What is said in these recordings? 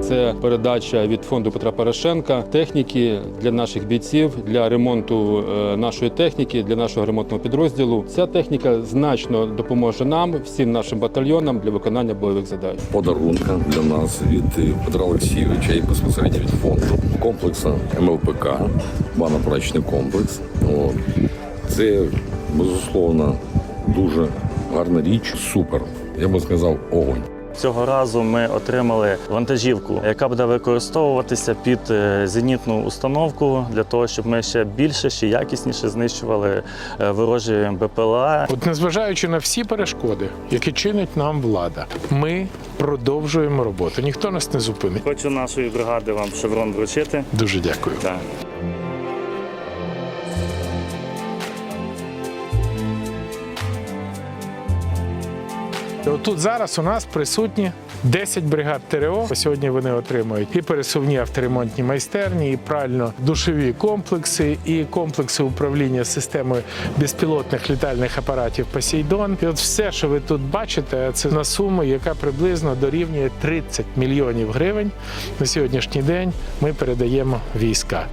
Це передача від фонду Петра Порошенка техніки для наших бійців для ремонту е, нашої техніки, для нашого ремонтного підрозділу. Ця техніка значно допоможе нам, всім нашим батальйонам для виконання бойових задач. подарунка для нас від Петра Олексійовича і безпосередньо від фонду комплексу МЛПК, банно-прачний комплекс. Це безусловно дуже гарна річ, супер. Я би сказав, огонь. Цього разу ми отримали вантажівку, яка буде використовуватися під е, зенітну установку для того, щоб ми ще більше, ще якісніше знищували е, ворожі БПЛА. От незважаючи на всі перешкоди, які чинить нам влада, ми продовжуємо роботу. Ніхто нас не зупинить. Хочу нашої бригади вам шеврон вручити. Дуже дякую. Так. Тут зараз у нас присутні 10 бригад ТРО. Сьогодні вони отримують і пересувні авторемонтні майстерні, і прально-душові комплекси, і комплекси управління системою безпілотних літальних апаратів Посейдон. І от все, що ви тут бачите, це на суму, яка приблизно дорівнює 30 мільйонів гривень. На сьогоднішній день ми передаємо війська.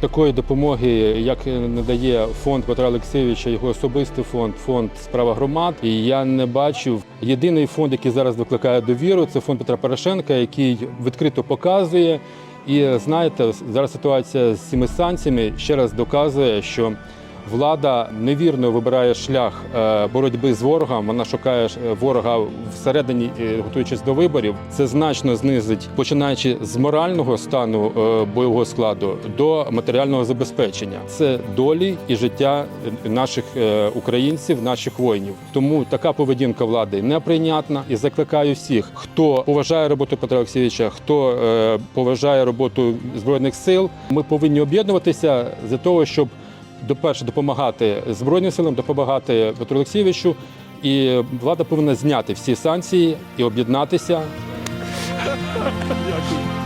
Такої допомоги, як надає фонд Петра Олексійовича, його особистий фонд, фонд справа громад. І я не бачив єдиний фонд, який зараз викликає довіру. Це фонд Петра Порошенка, який відкрито показує. І знаєте, зараз ситуація з цими санкціями ще раз доказує, що влада невірно вибирає шлях е, боротьби з ворогом. Вона шукає е, ворога всередині, е, готуючись до виборів. Це значно знизить, починаючи з морального стану бойового складу до матеріального забезпечення. Це долі і життя наших українців, наших воїнів. Тому така поведінка влади неприйнятна і закликаю всіх, хто поважає роботу Петра Олексійовича, хто поважає роботу збройних сил. Ми повинні об'єднуватися для того, щоб до перше допомагати збройним силам, допомагати Петру Олексійовичу. І влада повинна зняти всі санкції і об'єднатися. Дякую.